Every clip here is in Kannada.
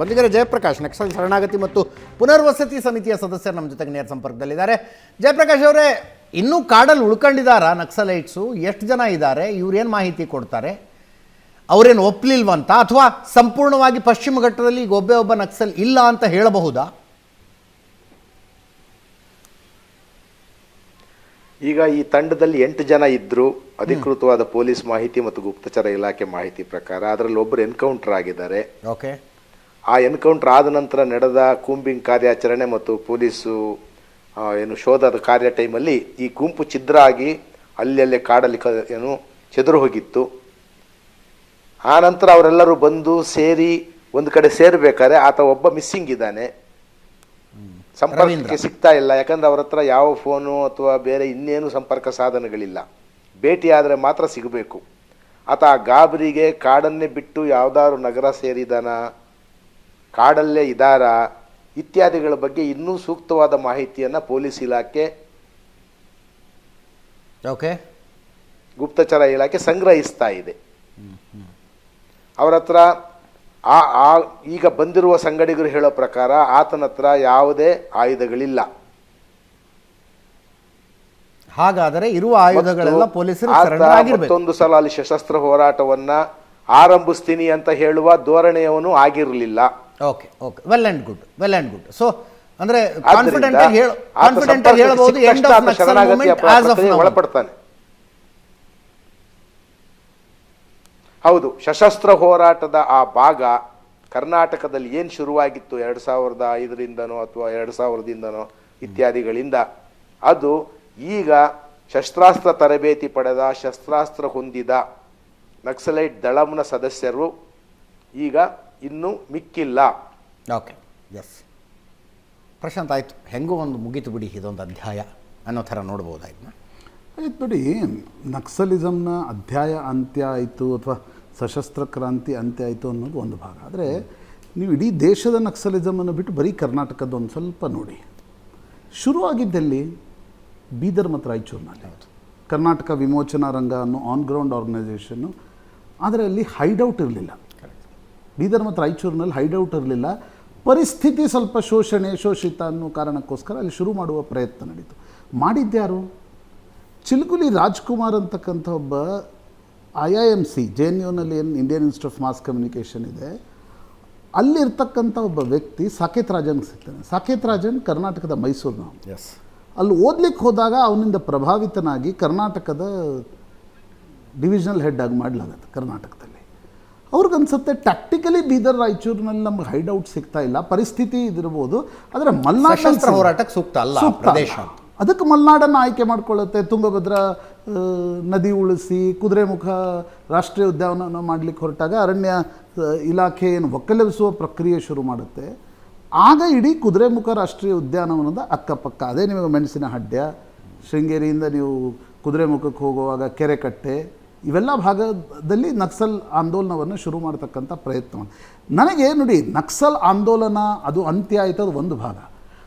ಬಂದಿಗೆರೆ ಜಯಪ್ರಕಾಶ್ ನಕ್ಸಲ್ ಶರಣಾಗತಿ ಮತ್ತು ಪುನರ್ವಸತಿ ಸಮಿತಿಯ ಸದಸ್ಯರು ನಮ್ಮ ಜೊತೆಗೆ ನೇರ ಸಂಪರ್ಕದಲ್ಲಿದ್ದಾರೆ. ಜಯಪ್ರಕಾಶ್ ಅವರೇ ಇನ್ನೂ ಕಾಡಲ್ಲಿ ಉಳ್ಕೊಂಡಿದ್ದಾರಾ ನಕ್ಸಲೈಟ್ಸು ಎಷ್ಟು ಜನ ಇದ್ದಾರೆ? ಇವ್ರೇನು ಮಾಹಿತಿ ಕೊಡ್ತಾರೆ? ಅವರೇನು ಒಪ್ಪಲಿಲ್ವಂತ ಅಥವಾ ಸಂಪೂರ್ಣವಾಗಿ ಪಶ್ಚಿಮ ಘಟ್ಟದಲ್ಲಿ ಈಗ ಒಬ್ಬೇ ಒಬ್ಬ ನಕ್ಸಲ್ ಇಲ್ಲ ಅಂತ ಹೇಳಬಹುದಾ? ಈಗ ಈ ತಂಡದಲ್ಲಿ ಎಂಟು ಜನ ಇದ್ರು. ಅಧಿಕೃತವಾದ ಪೊಲೀಸ್ ಮಾಹಿತಿ ಮತ್ತು ಗುಪ್ತಚರ ಇಲಾಖೆ ಮಾಹಿತಿ ಪ್ರಕಾರ ಅದರಲ್ಲಿ ಒಬ್ಬರು ಎನ್ಕೌಂಟರ್ ಆಗಿದ್ದಾರೆ. ಓಕೆ. ಆ ಎನ್ಕೌಂಟರ್ ಆದ ನಂತರ ನಡೆದ ಕೂಂಬಿಂಗ್ ಕಾರ್ಯಾಚರಣೆ ಮತ್ತು ಪೊಲೀಸು ಏನು ಶೋಧದ ಕಾರ್ಯ ಟೈಮಲ್ಲಿ ಈ ಗುಂಪು ಛಿದ್ರ ಆಗಿ ಅಲ್ಲಲ್ಲೇ ಕಾಡಲ್ಲಿ ಕ ಏನು ಚೆದರು ಹೋಗಿತ್ತು. ಆ ನಂತರ ಅವರೆಲ್ಲರೂ ಬಂದು ಸೇರಿ ಒಂದು ಕಡೆ ಸೇರಬೇಕಾದ್ರೆ ಆತ ಒಬ್ಬ ಮಿಸ್ಸಿಂಗ್ ಇದ್ದಾನೆ. ಸಂಪರ್ಕಕ್ಕೆ ಸಿಗ್ತಾ ಇಲ್ಲ. ಯಾಕಂದ್ರೆ ಅವ್ರ ಹತ್ರ ಯಾವ ಫೋನು ಅಥವಾ ಬೇರೆ ಇನ್ನೇನು ಸಂಪರ್ಕ ಸಾಧನಗಳಿಲ್ಲ. ಭೇಟಿ ಆದರೆ ಮಾತ್ರ ಸಿಗಬೇಕು. ಆತ ಆ ಗಾಬರಿಗೆ ಕಾಡನ್ನೇ ಬಿಟ್ಟು ಯಾವುದಾದ್ರು ನಗರ ಸೇರಿದಾನ? ಕಾಡಲ್ಲೇ ಇದಾರ ಇತ್ಯಾದಿಗಳ ಬಗ್ಗೆ ಇನ್ನೂ ಸೂಕ್ತವಾದ ಮಾಹಿತಿಯನ್ನು ಪೊಲೀಸ್ ಇಲಾಖೆ ಓಕೆ. ಗುಪ್ತಚರ ಇಲಾಖೆ ಸಂಗ್ರಹಿಸ್ತಾ ಇದೆ. ಅವರ ಹತ್ರ ಆ ಆ ಈಗ ಬಂದಿರುವ ಸಂಗಡಿಗರು ಹೇಳೋ ಪ್ರಕಾರ ಆತನ ಹತ್ರ ಯಾವುದೇ ಆಯುಧಗಳಿಲ್ಲ. ಹಾಗಾದರೆ ಇರುವ ಆಯುಧಗಳೆಲ್ಲ ಪೊಲೀಸರು ಮತ್ತೊಂದು ಸಲ ಅಲ್ಲಿ ಸಶಸ್ತ್ರ ಹೋರಾಟವನ್ನ ಆರಂಭಿಸ್ತೀನಿ ಅಂತ ಹೇಳುವ ಧೋರಣೆಯವನು ಆಗಿರಲಿಲ್ಲ. Okay okay well and good well and good so ಅಂದ್ರೆ ಕಾನ್ಫಿಡೆಂಟ್ ಆಗಿ ಹೇಳ ಕಾನ್ಫಿಡೆಂಟ್ ಆಗಿ ಹೇಳಬಹುದು end of Naxal movement as of ಒಳಪಡ್ತಾನೆ. ಹೌದು ಸಶಸ್ತ್ರ ಹೋರಾಟದ ಆ ಭಾಗ ಕರ್ನಾಟಕದಲ್ಲಿ ಏನು ಶುರುವಾಗಿತ್ತು ಎರಡು ಸಾವಿರದ ಐದರಿಂದನೋ ಅಥವಾ ಎರಡು ಸಾವಿರದಿಂದನೋ ಇತ್ಯಾದಿಗಳಿಂದ? ಅದು ಈಗ ಶಸ್ತ್ರಾಸ್ತ್ರ ತರಬೇತಿ ಪಡೆದ ಶಸ್ತ್ರಾಸ್ತ್ರ ಹೊಂದಿದ ನಕ್ಸಲೈಟ್ ದಳಂನ ಸದಸ್ಯರು ಈಗ ಇನ್ನೂ ಮಿಕ್ಕಿಲ್ಲ. ಓಕೆ ಎಸ್ ಪ್ರಶಾಂತ್ ಆಯಿತು. ಹೆಂಗೋ ಒಂದು ಮುಗೀತು ಬಿಡಿ ಇದೊಂದು ಅಧ್ಯಾಯ ಅನ್ನೋ ಥರ ನೋಡ್ಬೋದಾಯ್ತು. ಆಯ್ತು ನೋಡಿ ನಕ್ಸಲಿಸಮ್ನ ಅಧ್ಯಾಯ ಅಂತ್ಯ ಆಯಿತು ಅಥವಾ ಸಶಸ್ತ್ರ ಕ್ರಾಂತಿ ಅಂತ್ಯ ಆಯಿತು ಅನ್ನೋದು ಒಂದು ಭಾಗ. ಆದರೆ ನೀವು ಇಡೀ ದೇಶದ ನಕ್ಸಲಿಸಮನ್ನು ಬಿಟ್ಟು ಬರೀ ಕರ್ನಾಟಕದ ಒಂದು ಸ್ವಲ್ಪ ನೋಡಿ. ಶುರುವಾಗಿದ್ದಲ್ಲಿ? ಬೀದರ್ ಮತ್ತು ರಾಯಚೂರಿನಲ್ಲಿ. ಕರ್ನಾಟಕ ವಿಮೋಚನಾ ರಂಗ ಅನ್ನೋ ಆನ್ ಗ್ರೌಂಡ್ ಆರ್ಗನೈಸೇಷನ್ನು ಆದರೆ ಅಲ್ಲಿ ಹೈಡೌಟ್ ಇರಲಿಲ್ಲ. ಬೀದರ್ ಮತ್ತು ರಾಯಚೂರಿನಲ್ಲಿ ಹೈಡೌಟ್ ಇರಲಿಲ್ಲ. ಪರಿಸ್ಥಿತಿ ಸ್ವಲ್ಪ ಶೋಷಣೆ ಶೋಷಿತ ಅನ್ನೋ ಕಾರಣಕ್ಕೋಸ್ಕರ ಅಲ್ಲಿ ಶುರು ಮಾಡುವ ಪ್ರಯತ್ನ ನಡೀತು. ಮಾಡಿದ್ದ್ಯಾರು ಚಿಲ್ಕುಲಿ ರಾಜ್ಕುಮಾರ್ ಅಂತಕ್ಕಂಥ ಒಬ್ಬ I I M C J N ಯುನಲ್ಲಿ ಏನು Indian institute of mass communication ಇದೆ. ಅಲ್ಲಿರ್ತಕ್ಕಂಥ ಒಬ್ಬ ವ್ಯಕ್ತಿ ಸಾಕೇತ್ ರಾಜನ್ ಸಿಗ್ತಾನೆ. ಸಾಕೇತ್ ರಾಜನ್ ಕರ್ನಾಟಕದ ಮೈಸೂರಿನ. ಎಸ್ ಅಲ್ಲಿ ಓದ್ಲಿಕ್ಕೆ ಹೋದಾಗ ಅವನಿಂದ ಪ್ರಭಾವಿತನಾಗಿ ಕರ್ನಾಟಕದ ಡಿವಿಷನಲ್ ಹೆಡ್ ಆಗಿ ಮಾಡಲಾಗತ್ತೆ ಕರ್ನಾಟಕದಲ್ಲಿ. ಅವ್ರಿಗನ್ಸುತ್ತೆ ಟ್ಯಾಕ್ಟಿಕಲಿ ಬೀದರ್ ರಾಯಚೂರಿನಲ್ಲಿ ನಮ್ಗೆ ಹೈಡೌಟ್ ಸಿಗ್ತಾ ಇಲ್ಲ ಪರಿಸ್ಥಿತಿ ಇದಿರ್ಬೋದು ಆದರೆ ಮಲ್ನಾಡ್ ಹೋರಾಟಕ್ಕೆ ಸೂಕ್ತ ಅಲ್ಲ ಪ್ರದೇಶ ಅದಕ್ಕೆ ಮಲ್ನಾಡನ್ನು ಆಯ್ಕೆ ಮಾಡ್ಕೊಳ್ಳುತ್ತೆ ತುಂಗಭದ್ರಾ ನದಿ ಉಳಿಸಿ ಕುದುರೆಮುಖ ರಾಷ್ಟ್ರೀಯ ಉದ್ಯಾನವನ ಮಾಡಲಿಕ್ಕೆ ಹೊರಟಾಗ ಅರಣ್ಯ ಇಲಾಖೆ ಏನು ಒಕ್ಕಲೆಬ್ಬಿಸುವ ಪ್ರಕ್ರಿಯೆ ಶುರು ಮಾಡುತ್ತೆ. ಆಗ ಇಡೀ ಕುದುರೆಮುಖ ರಾಷ್ಟ್ರೀಯ ಉದ್ಯಾನವನದ ಅಕ್ಕಪಕ್ಕ ಅದೇ ನಿಮಗೆ ಮೆಣಸಿನ ಹಡ್ಡ್ಯ ಶೃಂಗೇರಿಯಿಂದ ನೀವು ಕುದುರೆಮುಖಕ್ಕೆ ಹೋಗುವಾಗ ಕೆರೆಕಟ್ಟೆ ಇವೆಲ್ಲ ಭಾಗದಲ್ಲಿ ನಕ್ಸಲ್ ಆಂದೋಲನವನ್ನು ಶುರು ಮಾಡ್ತಕ್ಕಂಥ ಪ್ರಯತ್ನ ನನಗೆ ನೋಡಿ ನಕ್ಸಲ್ ಆಂದೋಲನ ಅದು ಅಂತ್ಯ ಆಯಿತು ಅದು ಒಂದು ಭಾಗ.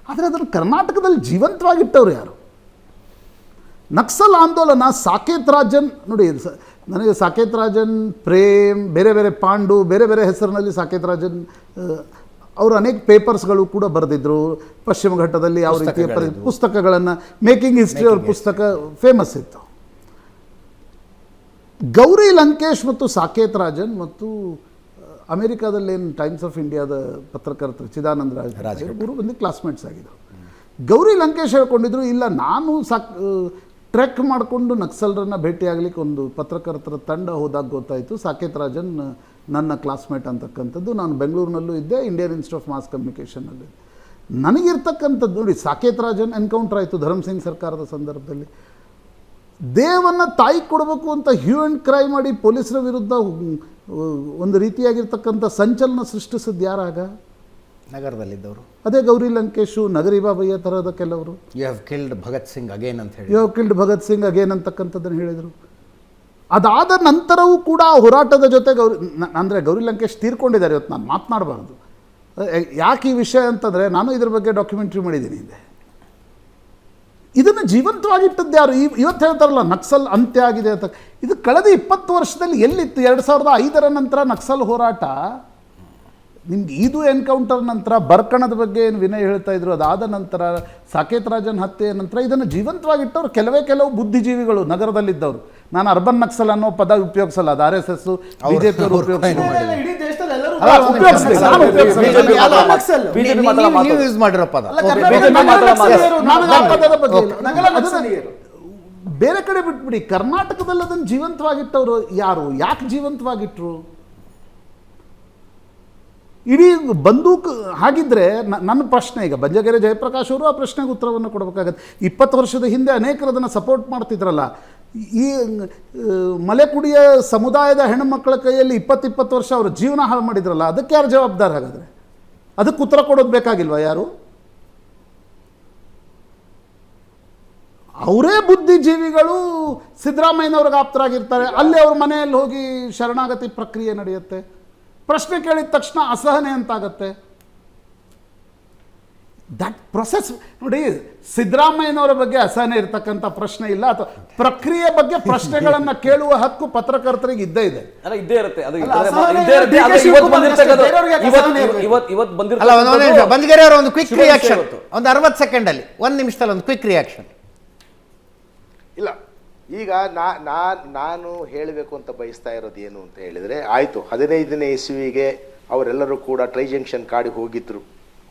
ಆದರೆ ಅದನ್ನು ಕರ್ನಾಟಕದಲ್ಲಿ ಜೀವಂತವಾಗಿಟ್ಟವ್ರು ಯಾರು? ನಕ್ಸಲ್ ಆಂದೋಲನ ಸಾಕೇತ್ ರಾಜನ್ ನೋಡಿ ನನಗೆ ಸಾಕೇತ್ ರಾಜನ್ ಪ್ರೇಮ್ ಬೇರೆ ಬೇರೆ ಪಾಂಡು ಬೇರೆ ಬೇರೆ ಹೆಸರಿನಲ್ಲಿ ಸಾಕೇತ್ ರಾಜನ್ ಅವರು ಅನೇಕ ಪೇಪರ್ಸ್ಗಳು ಕೂಡ ಬರೆದಿದ್ದರು ಪಶ್ಚಿಮ ಘಟ್ಟದಲ್ಲಿ ಯಾವ ರೀತಿಯ ಪುಸ್ತಕಗಳನ್ನು ಮೇಕಿಂಗ್ ಹಿಸ್ಟ್ರಿ ಅವ್ರ ಪುಸ್ತಕ ಫೇಮಸ್ ಇತ್ತು. ಗೌರಿ ಲಂಕೇಶ್ ಮತ್ತು ಸಾಕೇತ್ ರಾಜನ್ ಮತ್ತು ಅಮೇರಿಕಾದಲ್ಲೇನು ಅಮೆರಿಕಾದಲ್ಲಿ ಏನು ಟೈಮ್ಸ್ ಆಫ್ ಇಂಡಿಯಾದ ಪತ್ರಕರ್ತರು ಚಿದಾನಂದ ರಾಜ್ ಇವರು ಬಂದು ಕ್ಲಾಸ್ಮೇಟ್ಸ್ ಆಗಿದ್ರು. ಗೌರಿ ಲಂಕೇಶ್ ಹೇಳ್ಕೊಂಡಿದ್ರು ಇಲ್ಲ ನಾನು ಸಾಕ್ ಟ್ರೆಕ್ ಮಾಡಿಕೊಂಡು ನಕ್ಸಲರನ್ನು ಭೇಟಿಯಾಗಲಿಕ್ಕೆ ಒಂದು ಪತ್ರಕರ್ತರ ತಂಡ ಹೋದಾಗ ಗೊತ್ತಾಯಿತು. ಸಾಕೇತ್ ರಾಜನ್ ನನ್ನ ಕ್ಲಾಸ್ಮೇಟ್ ಅಂತಕ್ಕಂಥದ್ದು. ನಾನು ಬೆಂಗಳೂರಿನಲ್ಲೂ ಇದ್ದೆ ಇಂಡಿಯನ್ ಇನ್ಸ್ಟಿಟ್ಯೂಟ್ ಆಫ್ ಮಾಸ್ ಕಮ್ಯುನಿಕೇಷನಲ್ಲಿ ನನಗಿರ್ತಕ್ಕಂಥದ್ದು ನೋಡಿ ಸಾಕೇತ್ ರಾಜನ್ ಎನ್ಕೌಂಟರ್ ಆಯಿತು ಧರ್ಮಸಿಂಗ್ ಸರ್ಕಾರದ ಸಂದರ್ಭದಲ್ಲಿ. ದೇವನ್ನ ತಾಯಿ ಕೊಡಬೇಕು ಅಂತ ಹ್ಯೂ ಆ್ಯಂಡ್ ಕ್ರೈ ಮಾಡಿ ಪೊಲೀಸರ ವಿರುದ್ಧ ಒಂದು ರೀತಿಯಾಗಿರ್ತಕ್ಕಂಥ ಸಂಚಲನ ಸೃಷ್ಟಿಸಿದ್ದು ಯಾರಾಗ? ನಗರದಲ್ಲಿದ್ದವರು. ಅದೇ ಗೌರಿ ಲಂಕೇಶು ನಗರಿ ಬಾಬಯ್ಯ ಥರದ ಕೆಲವರು. You have killed Bhagat Singh again ಅಂತ ಹೇಳಿ you killed Bhagat Singh again ಅಂತಕ್ಕಂಥದ್ದನ್ನು ಹೇಳಿದರು. ಅದಾದ ನಂತರವೂ ಕೂಡ ಹೋರಾಟದ ಜೊತೆ ಗೌರಿ ಅಂದರೆ ಗೌರಿ ಲಂಕೇಶ್ ತೀರ್ಕೊಂಡಿದ್ದಾರೆ ಇವತ್ತು ನಾನು ಮಾತನಾಡಬಾರ್ದು. ಯಾಕೆ ಈ ವಿಷಯ ಅಂತಂದರೆ ನಾನು ಇದ್ರ ಬಗ್ಗೆ ಡಾಕ್ಯುಮೆಂಟ್ರಿ ಮಾಡಿದ್ದೀನಿ ಹಿಂದೆ. ಇದನ್ನು ಜೀವಂತವಾಗಿಟ್ಟದ್ದು ಯಾರು? ಇವ್- ಇವತ್ತು ಹೇಳ್ತಾರಲ್ಲ ನಕ್ಸಲ್ ಅಂತ್ಯ ಆಗಿದೆ ಅಂತ. ಇದು ಕಳೆದ ಇಪ್ಪತ್ತು ವರ್ಷದಲ್ಲಿ ಎಲ್ಲಿತ್ತು? ಎರಡು ಸಾವಿರದ ಐದರ ನಂತರ ನಕ್ಸಲ್ ಹೋರಾಟ? ನಿಮ್ಗೆ ಇದು ಎನ್ಕೌಂಟರ್ ನಂತರ ಬರ್ಕಣದ ಬಗ್ಗೆ ಏನು ವಿನಯ್ ಹೇಳ್ತಾ ಇದ್ರು ಅದಾದ ನಂತರ ಸಾಕೇತ್ ರಾಜನ್ ಹತ್ಯೆಯ ನಂತರ ಇದನ್ನು ಜೀವಂತವಾಗಿಟ್ಟವ್ರು ಕೆಲವೇ ಕೆಲವು ಬುದ್ಧಿಜೀವಿಗಳು ನಗರದಲ್ಲಿದ್ದವರು. ನಾನು ಅರ್ಬನ್ ನಕ್ಸಲ್ ಅನ್ನೋ ಪದ ಉಪಯೋಗಿಸಲ್ಲ ಅದು ಆರ್ ಎಸ್ ಎಸ್ ಬಿಜೆಪಿ ಅವರು ಉಪಯೋಗಿಸಿಲ್ಲ. ನೀವು ಯೂಸ್. ಬೇರೆ ಕಡೆ ಬಿಟ್ಬಿಡಿ. ಕರ್ನಾಟಕದಲ್ಲಿ ಅದನ್ನು ಜೀವಂತವಾಗಿಟ್ಟವರು ಯಾರು? ಯಾಕೆ ಜೀವಂತವಾಗಿಟ್ರು? ಇಡೀ ಬಂದೂಕ್ ಹಾಗಿದ್ರೆ ನನ್ನ ಪ್ರಶ್ನೆ ಈಗ ಬಂಜಗೆರೆ ಜಯಪ್ರಕಾಶ್ ಅವರು ಆ ಪ್ರಶ್ನೆಗೆ ಉತ್ತರವನ್ನು ಕೊಡಬೇಕಾಗತ್ತೆ. ಇಪ್ಪತ್ತು ವರ್ಷದ ಹಿಂದೆ ಅನೇಕರು ಅದನ್ನು ಸಪೋರ್ಟ್ ಮಾಡ್ತಿದ್ರಲ್ಲ. ಈ ಮಲೆ ಮಲೆಕುಡಿಯ ಸಮುದಾಯದ ಹೆಣ್ಣುಮಕ್ಕಳ ಕೈಯಲ್ಲಿ ಇಪ್ಪತ್ತಿಪ್ಪತ್ತು ವರ್ಷ ಅವರು ಜೀವನ ಹಾಳು ಮಾಡಿದ್ರಲ್ಲ, ಅದಕ್ಕೆ ಯಾರು ಜವಾಬ್ದಾರ ಹಾಗಾದರೆ? ಅದಕ್ಕೆ ಉತ್ತರ ಕೊಡೋದು ಬೇಕಾಗಿಲ್ವಾ ಯಾರು? ಅವರೇ ಬುದ್ಧಿಜೀವಿಗಳು ಸಿದ್ದರಾಮಯ್ಯನವ್ರಿಗೆ ಆಪ್ತರಾಗಿರ್ತಾರೆ, ಅಲ್ಲಿ ಅವ್ರ ಮನೆಯಲ್ಲಿ ಹೋಗಿ ಶರಣಾಗತಿ ಪ್ರಕ್ರಿಯೆ ನಡೆಯುತ್ತೆ. ಪ್ರಶ್ನೆ ಕೇಳಿದ ತಕ್ಷಣ ಅಸಹನೆ ಅಂತಾಗತ್ತೆ. ದಟ್ ಪ್ರೊಸೆಸ್ ನೋಡಿ ಸಿದ್ದರಾಮಯ್ಯನವರ ಬಗ್ಗೆ ಅಸಹನೆ ಇರತಕ್ಕಂಥ ಪ್ರಶ್ನೆ ಇಲ್ಲ. ಅಥವಾ ಪ್ರಕ್ರಿಯೆ ಬಗ್ಗೆ ಪ್ರಶ್ನೆಗಳನ್ನು ಕೇಳುವ ಹಕ್ಕು ಪತ್ರಕರ್ತರಿಗೆ ಇದ್ದೇ ಇದೆ. ಅಲ್ಲ ಇದ್ದೇ ಇರುತ್ತೆ. ಅದು ಬಂದ್ಗೆರೆ ಅವರ ಒಂದು ಕ್ವಿಕ್ ರಿಯಾಕ್ಷನ್. ಒಂದು ಅರವತ್ತು ಸೆಕೆಂಡಲ್ಲಿ ಒಂದು ನಿಮಿಷದಲ್ಲಿ ಒಂದು ಕ್ವಿಕ್ ರಿಯಾಕ್ಷನ್ ಇಲ್ಲ ಈಗ ನಾ ನಾ- ನಾನು ಹೇಳಬೇಕು ಅಂತ ಬಯಸ್ತಾ ಇರೋದು ಏನು ಅಂತ ಹೇಳಿದರೆ ಆಯಿತು ಹದಿನೈದನೇ ಇಸುವಿಗೆ ಅವರೆಲ್ಲರೂ ಕೂಡ ಟ್ರೈ ಜಂಕ್ಷನ್ ಕಾಡಿಗೆ ಹೋಗಿದ್ರು.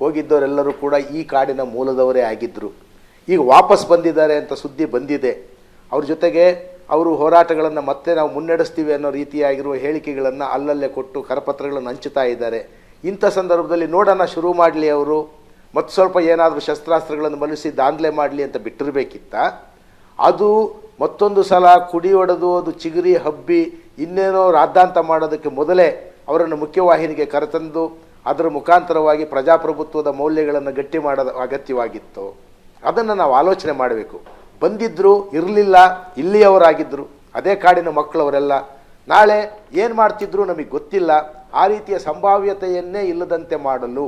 ಹೋಗಿದ್ದವರೆಲ್ಲರೂ ಕೂಡ ಈ ಕಾಡಿನ ಮೂಲದವರೇ ಆಗಿದ್ದರು ಈಗ ವಾಪಸ್ ಬಂದಿದ್ದಾರೆ ಅಂತ ಸುದ್ದಿ ಬಂದಿದೆ. ಅವ್ರ ಜೊತೆಗೆ ಅವರು ಹೋರಾಟಗಳನ್ನು ಮತ್ತೆ ನಾವು ಮುನ್ನಡೆಸ್ತೀವಿ ಅನ್ನೋ ರೀತಿಯಾಗಿರುವ ಹೇಳಿಕೆಗಳನ್ನು ಅಲ್ಲಲ್ಲೇ ಕೊಟ್ಟು ಕರಪತ್ರಗಳನ್ನು ಹಂಚುತ್ತಾ ಇದ್ದಾರೆ. ಇಂಥ ಸಂದರ್ಭದಲ್ಲಿ ನೋಡೋಣ ಶುರು ಮಾಡಲಿ ಅವರು. ಮತ್ತು ಸ್ವಲ್ಪ ಏನಾದರೂ ಶಸ್ತ್ರಾಸ್ತ್ರಗಳನ್ನು ಮಲಿಸಿ ದಾಂಧಲೆ ಮಾಡಲಿ ಅಂತ ಬಿಟ್ಟಿರಬೇಕಿತ್ತ? ಅದು ಮತ್ತೊಂದು ಸಲ ಕುಡಿ ಹೊಡೆದು ಅದು ಚಿಗುರಿ ಹಬ್ಬಿ ಇನ್ನೇನೋ ರಾದ್ದಾಂತ ಮಾಡೋದಕ್ಕೆ ಮೊದಲೇ ಅವರನ್ನು ಮುಖ್ಯವಾಹಿನಿಗೆ ಕರೆತಂದು ಅದರ ಮುಖಾಂತರವಾಗಿ ಪ್ರಜಾಪ್ರಭುತ್ವದ ಮೌಲ್ಯಗಳನ್ನು ಗಟ್ಟಿ ಮಾಡೋದು ಅಗತ್ಯವಾಗಿತ್ತು. ಅದನ್ನು ನಾವು ಆಲೋಚನೆ ಮಾಡಬೇಕು. ಬಂದಿದ್ದರು ಇರಲಿಲ್ಲ ಇಲ್ಲಿಯವರಾಗಿದ್ದರು ಅದೇ ಕಾಡಿನ ಮಕ್ಕಳವರೆಲ್ಲ ನಾಳೆ ಏನು ಮಾಡ್ತಿದ್ರು ನಮಗೆ ಗೊತ್ತಿಲ್ಲ ಆ ರೀತಿಯ ಸಂಭಾವ್ಯತೆಯನ್ನೇ ಇಲ್ಲದಂತೆ ಮಾಡಲು.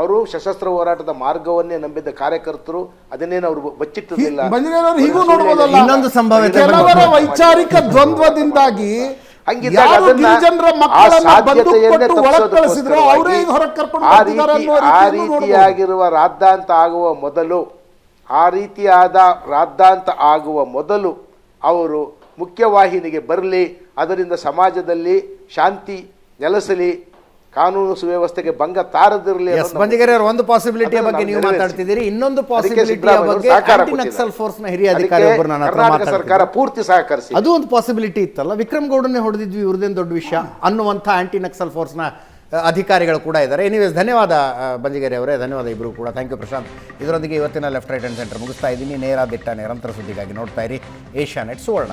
ಅವರು ಸಶಸ್ತ್ರ ಹೋರಾಟದ ಮಾರ್ಗವನ್ನೇ ನಂಬಿದ್ದ ಕಾರ್ಯಕರ್ತರು ಅದನ್ನೇನು ಅವರು ಬಚ್ಚಿಟ್ಟಿರಲಿಲ್ಲ. ಇನ್ನೊಂದು ಸಂಭಾವ್ಯತೆ ವೈಚಾರಿಕ ದ್ವಂದ್ವದಿಂದಾಗಿ ಆ ರೀತಿಯಾಗಿರುವ ರಾದ್ದಾಂತ ಆಗುವ ಮೊದಲು ಆ ರೀತಿಯಾದ ರಾದ್ದಾಂತ ಆಗುವ ಮೊದಲು ಅವರು ಮುಖ್ಯವಾಹಿನಿಗೆ ಬರಲಿ ಅದರಿಂದ ಸಮಾಜದಲ್ಲಿ ಶಾಂತಿ ನೆಲೆಸಲಿ ಕಾನೂನು ಸುವ್ಯವಸ್ಥೆಗೆ ಭಂಗ ತಾರದಿರಲಿ ಬಂದಿಗೆರೆ ಅವರು ಒಂದು ಪಾಸಿಬಿಲಿಟಿಯ ಬಗ್ಗೆ ನೀವು. ಮಾತಾಡ್ತಿದ್ದೀರಿ. ಇನ್ನೊಂದು ಪಾಸಿಬಿಲಿಟಿ ಪಾಸಿಬಿಲಿಟಿಯ ಬಗ್ಗೆ ಆಂಟಿ ನಕ್ಸಲ್ ಫೋರ್ಸ್ನ ಹಿರಿಯ ಅಧಿಕಾರಿ ಒಬ್ಬರು ನನ್ನ ಹತ್ರ ಕರ್ನಾಟಕ ಸರ್ಕಾರ ಪೂರ್ತಿ ಸಹಕರಿಸಿ. ಅದು ಒಂದು ಪಾಸಿಬಿಲಿಟಿ ಇತ್ತಲ್ಲ. ವಿಕ್ರಮ್ ಗೌಡನೇ ಹೊಡೆದಿದ್ವಿ ಇವ್ರದೇನು ದೊಡ್ಡ ವಿಷಯ ಅನ್ನುವಂಥ ಆಂಟಿ ನಕ್ಸಲ್ ಫೋರ್ಸ್ನ ಅಧಿಕಾರಿಗಳು ಕೂಡ ಇದ್ದಾರೆ. ಎನಿವೇಸ್ ಧನ್ಯವಾದ ಬಂಜಿಗೆರೆ ಅವರೇ ಧನ್ಯವಾದ ಇಬ್ಬರು ಕೂಡ. ಥ್ಯಾಂಕ್ ಯು ಪ್ರಶಾಂತ್ ಇದರೊಂದಿಗೆ ಇವತ್ತಿನ ಲೆಫ್ಟ್ ರೈಟ್ ಆ್ಯಂಡ್ ಸೆಂಟರ್ ಮುಗಿಸ್ತಾ ಇದ್ದೀನಿ. ನೇರ ದಿಟ್ಟ ನಿರಂತರ ಸುದ್ದಿಗಾಗಿ ನೋಡ್ತಾ ಇರಿ. Asianet Suvarna.